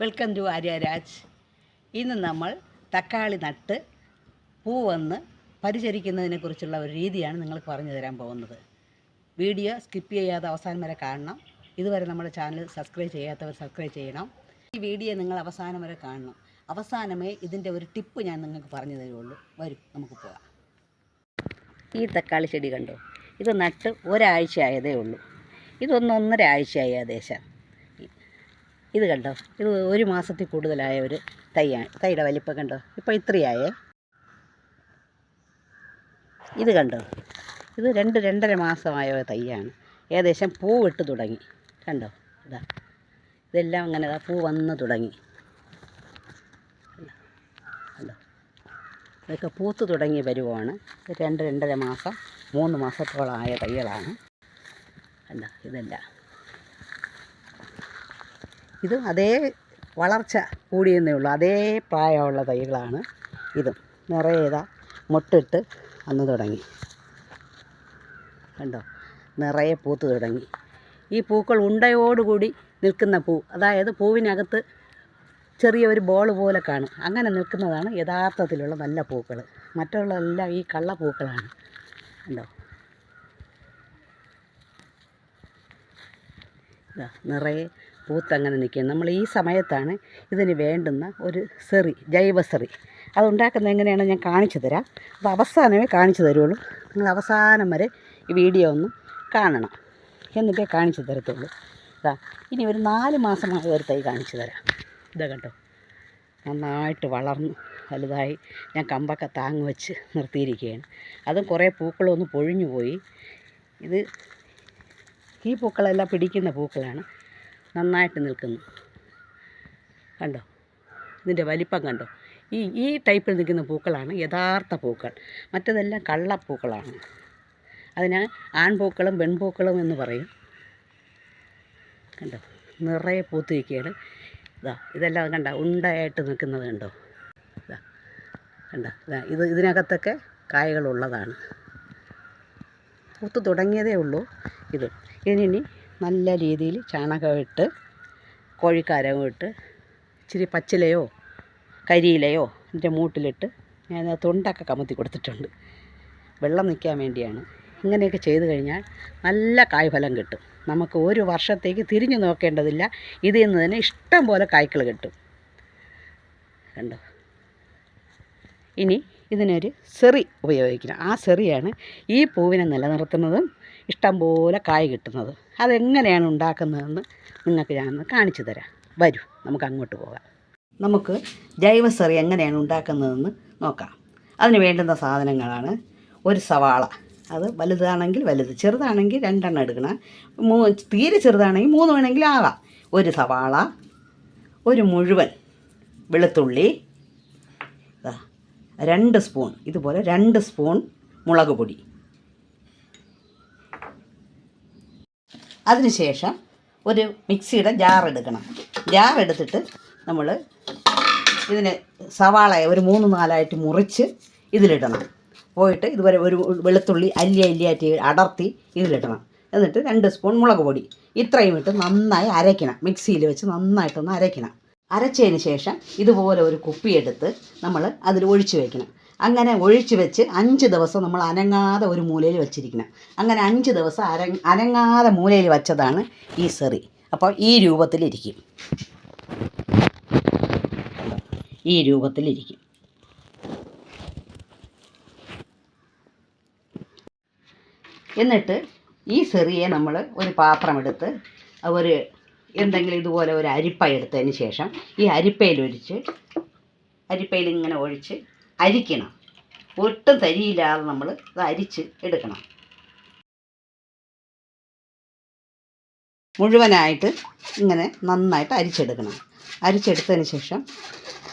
Welcome to Aryaraj ഇന്ന് നമ്മൾ തക്കാളി നട്ട് പൂ വന്ന് പരിചരിക്കുന്നതിനെക്കുറിച്ചുള്ള ഒരു രീതിയാണ് നിങ്ങൾക്ക് പറഞ്ഞു തരാൻ പോകുന്നത്. വീഡിയോ സ്കിപ്പ് ചെയ്യാതെ അവസാനം വരെ കാണണം. ഇതുവരെ നമ്മുടെ ചാനൽ സബ്സ്ക്രൈബ് ചെയ്യാത്തവർ സബ്സ്ക്രൈബ് ചെയ്യണം. ഈ വീഡിയോ നിങ്ങൾ അവസാനം വരെ കാണണം. അവസാനമേ ഇതിന്റെ ഒരു ടിപ്പ് ഞാൻ നിങ്ങൾക്ക് പറഞ്ഞു തരുള്ളൂ. വരും നമുക്ക് പോകാം. ഈ തക്കാളി ചെടി കണ്ടോ? ഇത് നട്ട് ഒരാഴ്ച ആയതേ ഉള്ളൂ. ഇതൊന്ന് ഒന്നര ആഴ്ചയായി ഏകദേശം. ഇത് കണ്ടോ? ഇത് ഒരു മാസത്തിൽ കൂടുതലായ ഒരു തൈയാണ്. തൈയുടെ വലിപ്പം കണ്ടോ? ഇപ്പോൾ ഇത്രയായേ. ഇത് കണ്ടോ? ഇത് രണ്ട് രണ്ടര മാസമായ ഒരു തൈയാണ്. ഏകദേശം പൂ ഇട്ട് തുടങ്ങി. കണ്ടോ? ഇതാ. ഇതെല്ലാം അങ്ങനെ പൂ വന്ന് തുടങ്ങി. കണ്ടോ? ഇതൊക്കെ പൂത്ത് തുടങ്ങിയ പരുവമാണ് രണ്ട് രണ്ടര മാസം മൂന്ന് മാസത്തോളമായ തൈകളാണ്. കണ്ടോ? ഇതെല്ലാം. ഇത് അതേ വളർച്ച കൂടിയെന്നേ ഉള്ളൂ. അതേ പ്രായമുള്ള തൈകളാണ് ഇതും. നിറയെ ഇതാ മൊട്ടിട്ട് അന്ന് തുടങ്ങി. കണ്ടോ? നിറയെ പൂത്ത് തുടങ്ങി. ഈ പൂക്കൾ ഉണ്ടയോടുകൂടി നിൽക്കുന്ന പൂ. അതായത് പൂവിനകത്ത് ചെറിയ ഒരു ബോൾ പോലെ കാണും. അങ്ങനെ നിൽക്കുന്നതാണ് യഥാർത്ഥത്തിലുള്ള നല്ല പൂക്കൾ. മറ്റുള്ളതെല്ലാം ഈ കള്ള പൂക്കളാണ്. ഇതാ നിറയെ പൂത്തങ്ങനെ നിൽക്കുക നമ്മൾ ഈ സമയത്താണ് ഇതിന് വേണ്ടുന്ന ഒരു സെറി ജൈവസെറി അതുണ്ടാക്കുന്നത് എങ്ങനെയാണ് ഞാൻ കാണിച്ചു തരാം. അത് അവസാനമേ കാണിച്ചു തരുള്ളൂ. നിങ്ങൾ അവസാനം വരെ ഈ വീഡിയോ ഒന്ന് കാണണം. എന്നിട്ടേ കാണിച്ചു തരത്തുള്ളൂ. ഇതാ ഇനി ഒരു നാല് മാസമായ ഒരു തൈ കാണിച്ചു തരാം. ഇതാ കണ്ടോ? നന്നായിട്ട് വളർന്നു. വലുതായി. ഞാൻ കമ്പൊക്കെ താങ്ങ് വെച്ച് നിർത്തിയിരിക്കുകയാണ്. അതും കുറേ പൂക്കളൊന്ന് പൊഴിഞ്ഞു പോയി. ഇത് ഈ പൂക്കളെല്ലാം പിടിക്കുന്ന പൂക്കളാണ്. നന്നായിട്ട് നിൽക്കുന്നു. കണ്ടോ? ഇതിന്റെ വലിപ്പം കണ്ടോ? ഈ ഈ ടൈപ്പിൽ നിൽക്കുന്ന പൂക്കളാണ് യഥാർത്ഥ പൂക്കൾ. മറ്റതെല്ലാം കള്ളപ്പൂക്കളാണ്. അതിന് ആൺപൂക്കളും പെൺപൂക്കളും എന്ന് പറയും. കണ്ടോ? നിറയെ പൂത്ത് നിൽക്കുകയാണ്. ഇതാ ഇതെല്ലാം കണ്ട? ഉണ്ടയായിട്ട് നിൽക്കുന്നത് കണ്ടോ? ഇതാ കണ്ടോ? ഇതാ ഇത് ഇതിനകത്തൊക്കെ കായകളുള്ളതാണ്. പൂത്ത് തുടങ്ങിയതേ ഉള്ളൂ ഇത്. ഇനി നല്ല രീതിയിൽ ചാണകം ഇട്ട് കോഴിക്കാരവും ഇട്ട് ഇച്ചിരി പച്ചിലയോ കരിയിലയോ എന്റെ മൂട്ടിലിട്ട് ഞാൻ തൊണ്ടൊക്കെ കമത്തി കൊടുത്തിട്ടുണ്ട്. വെള്ളം നിൽക്കാൻ വേണ്ടിയാണ്. ഇങ്ങനെയൊക്കെ ചെയ്തു കഴിഞ്ഞാൽ നല്ല കായ്ഫലം കിട്ടും. നമുക്ക് ഒരു വർഷത്തേക്ക് തിരിഞ്ഞു നോക്കേണ്ടതില്ല. ഇതിൽ നിന്ന് തന്നെ ഇഷ്ടം പോലെ കായ്ക്കൾ കിട്ടും. കണ്ടോ? ഇനി ഇതിനൊരു സെറി ഉപയോഗിക്കണം. ആ സെറിയാണ് ഈ പൂവിനെ നിലനിർത്തുന്നതും ഇഷ്ടംപോലെ കായ് കിട്ടുന്നത്. അതെങ്ങനെയാണ് ഉണ്ടാക്കുന്നതെന്ന് നിങ്ങൾക്ക് ഞാനൊന്ന് കാണിച്ചു തരാം. വരൂ നമുക്ക് അങ്ങോട്ട് പോകാം. നമുക്ക് ജൈവ സെറി എങ്ങനെയാണ് ഉണ്ടാക്കുന്നതെന്ന് നോക്കാം. അതിന് വേണ്ടുന്ന സാധനങ്ങളാണ് ഒരു സവാള. അത് വലുതാണെങ്കിൽ വലുത് ചെറുതാണെങ്കിൽ രണ്ടെണ്ണം എടുക്കണം. മൂ തീരെ ചെറുതാണെങ്കിൽ മൂന്ന് വേണമെങ്കിൽ ആകാം ഒരു സവാള ഒരു മുഴുവൻ വെളുത്തുള്ളി രണ്ട് സ്പൂൺ ഇതുപോലെ രണ്ട് സ്പൂൺ മുളക് പൊടി. അതിനുശേഷം ഒരു മിക്സിയുടെ ജാർ എടുക്കണം. ജാർ എടുത്തിട്ട് നമ്മൾ ഇതിന് സവാള ഒരു മൂന്ന് നാലായിട്ട് മുറിച്ച് ഇതിലിടണം. പോയിട്ട് ഇതുവരെ ഒരു വെളുത്തുള്ളി അല്ലി അല്ലിയായിട്ട് അടർത്തി ഇതിലിടണം. എന്നിട്ട് രണ്ട് സ്പൂൺ മുളക് പൊടി. ഇത്രയും ഇട്ട് നന്നായി അരയ്ക്കണം. മിക്സിയിൽ വെച്ച് നന്നായിട്ടൊന്ന് അരയ്ക്കണം. അരച്ചതിന് ശേഷം ഇതുപോലെ ഒരു കുപ്പിയെടുത്ത് നമ്മൾ അതിൽ ഒഴിച്ചു വയ്ക്കണം അങ്ങനെ ഒഴിച്ചു വെച്ച് അഞ്ച് ദിവസം നമ്മൾ അനങ്ങാതെ ഒരു മൂലയിൽ വെച്ചിരിക്കണം. അങ്ങനെ അഞ്ച് ദിവസം അര അനങ്ങാതെ മൂലയിൽ വെച്ചതാണ് ഈ സെറി. അപ്പോൾ ഈ രൂപത്തിലിരിക്കും. ഈ രൂപത്തിലിരിക്കും. എന്നിട്ട് ഈ സെറിയെ നമ്മൾ ഒരു പാത്രമെടുത്ത് ഒരു എന്തെങ്കിലും ഇതുപോലെ ഒരു അരിപ്പ എടുത്തതിന് ശേഷം ഈ അരിപ്പയിൽ ഒഴിച്ച് അരിപ്പയിൽ ഇങ്ങനെ ഒഴിച്ച് അരിക്കണം. ഒട്ടും തരിയില്ലാതെ നമ്മൾ ഇത് അരിച്ച് എടുക്കണം. മുഴുവനായിട്ട് ഇങ്ങനെ നന്നായിട്ട് അരിച്ചെടുക്കണം. അരിച്ചെടുത്തതിന് ശേഷം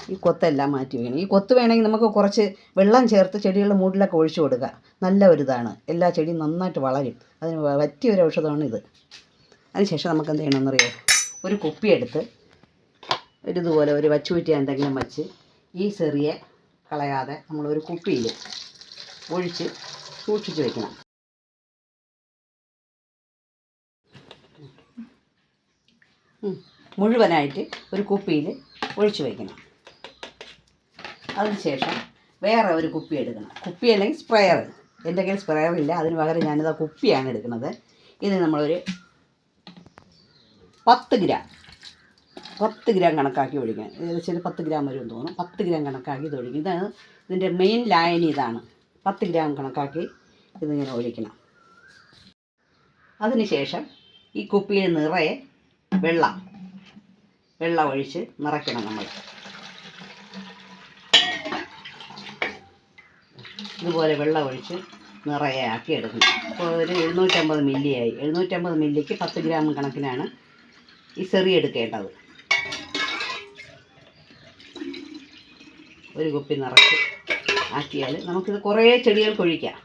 ഈ കൊത്തെല്ലാം മാറ്റി വയ്ക്കണം. ഈ കൊത്ത് വേണമെങ്കിൽ നമുക്ക് കുറച്ച് വെള്ളം ചേർത്ത് ചെടികളുടെ മൂടിലൊക്കെ ഒഴിച്ചു കൊടുക്കുക നല്ല ഒരു ഇതാണ്. എല്ലാ ചെടിയും നന്നായിട്ട് വളരും. അതിന് പറ്റിയ ഒരു ഔഷധമാണ് ഇത് അതിനുശേഷം നമുക്ക് എന്ത് ചെയ്യണമെന്നറിയോ ഒരു കുപ്പിയെടുത്ത് ഒരു ഇതുപോലെ ഒരു വച്ചുകുറ്റി എന്തെങ്കിലും വച്ച് ഈ ചെറിയ കളയാതെ നമ്മളൊരു കുപ്പിയിൽ ഒഴിച്ച് സൂക്ഷിച്ച് വയ്ക്കണം മുഴുവനായിട്ട് ഒരു കുപ്പിയിൽ ഒഴിച്ച് വയ്ക്കണം അതിനുശേഷം വേറെ ഒരു കുപ്പി എടുക്കണം. കുപ്പി അല്ലെങ്കിൽ സ്പ്രെയർ. എന്റെ കയ്യിൽ സ്പ്രെയർ ഇല്ല. അതിന് പകരം ഞാനിത് കുപ്പിയാണ് എടുക്കുന്നത്. ഇത് നമ്മളൊരു പത്ത് ഗ്രാം. പത്ത് ഗ്രാം കണക്കാക്കി ഒഴിക്കണം ഏകദേശം പത്ത് ഗ്രാം വരും തോന്നും പത്ത് ഗ്രാം കണക്കാക്കി ഇത് ഒഴിക്കും. ഇതാണ് ഇതിന്റെ മെയിൻ ലായനി ഇതാണ്. പത്ത് ഗ്രാം കണക്കാക്കി ഇതിങ്ങനെ ഒഴിക്കണം. അതിനുശേഷം ഈ കുപ്പിയിൽ നിറയെ വെള്ളം. വെള്ളം ഒഴിച്ച് നിറയ്ക്കണം നമ്മൾ. ഇതുപോലെ വെള്ളം ഒഴിച്ച് നിറയെ ആക്കി എടുക്കണം അപ്പോൾ ഒരു എഴുന്നൂറ്റമ്പത് മില്ലിയായി എഴുന്നൂറ്റമ്പത് മില്ലിക്ക് പത്ത് ഗ്രാം കണക്കിനാണ് ഈ സെറി എടുക്കേണ്ടത്. ഒരു കുപ്പി നിറച്ച് ആക്കിയാൽ നമുക്കിത് കുറേ ചെടികൾക്ക് ഒഴിക്കാം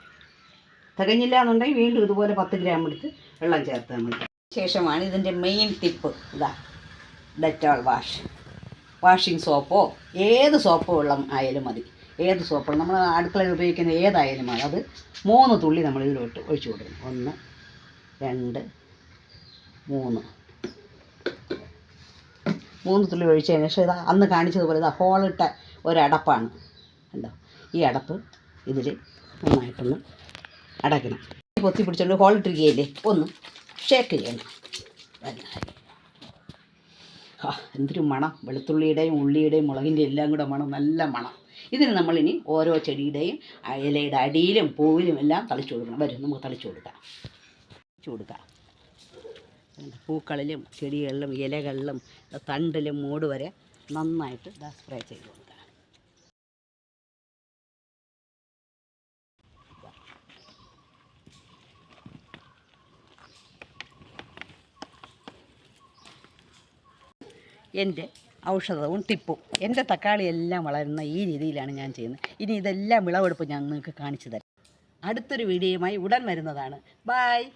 തികഞ്ഞില്ല എന്നുണ്ടെങ്കിൽ വീണ്ടും ഇതുപോലെ പത്ത് ഗ്രാം എടുത്ത് വെള്ളം ചേർത്ത് നമ്മൾ ശേഷമാണ് ഇതിന്റെ മെയിൻ ടിപ്പ് ഇതാ ഡെറ്റോൾ വാഷ് വാഷിംഗ് സോപ്പോ ഏത് സോപ്പോ വെള്ളം ആയാലും മതി. ഏത് സോപ്പോ നമ്മൾ അടുക്കളയിൽ ഉപയോഗിക്കുന്ന ഏതായാലും മതി. അത് മൂന്ന് തുള്ളി നമ്മൾ ഇതിലോട്ട് ഒഴിച്ചു കൊടുക്കും ഒന്ന് രണ്ട് മൂന്ന്. മൂന്ന് തുള്ളി ഒഴിച്ചതിന് ശേഷം ഇതാ അന്ന് കാണിച്ചതുപോലെ ഇതാ ഹോളിട്ട ഒരടപ്പാണ്. കണ്ടോ? ഈ അടപ്പ് ഇതിൽ നന്നായിട്ടൊന്ന് അടയ്ക്കണം. പൊത്തി പിടിച്ചുകൊണ്ട് ഹോളിട്ടിരിക്കുകയില്ലേ ഒന്ന് ഷേക്ക് ചെയ്യണം. എന്തൊരു മണം. വെളുത്തുള്ളിയുടെയും ഉള്ളിയുടെയും മുളകിന്റെ എല്ലാം കൂടെ മണം. നല്ല മണം. ഇതിന് നമ്മളിനി ഓരോ ചെടിയുടെയും ഇലയുടെ അടിയിലും പൂവിലും എല്ലാം തളിച്ചു കൊടുക്കണം. വരും നമുക്ക് തളിച്ചു കൊടുക്കാം. തളിച്ചു കൊടുക്കാം. പൂക്കളിലും ചെടികളിലും ഇലകളിലും തണ്ടിലും മൂട് വരെ നന്നായിട്ട് ഇതാ സ്പ്രേ ചെയ്ത് കൊടുക്കണം എന്റെ ഔഷധവും ടിപ്പും എന്റെ തക്കാളി എല്ലാം വളരുന്ന ഈ രീതിയിലാണ് ഞാൻ ചെയ്യുന്നത്. ഇനി ഇതെല്ലാം വിളവെടുപ്പ് ഞാൻ നിങ്ങൾക്ക് കാണിച്ചു തരാം. അടുത്തൊരു വീഡിയോയുമായി ഉടൻ വരുന്നതാണ്. ബായ്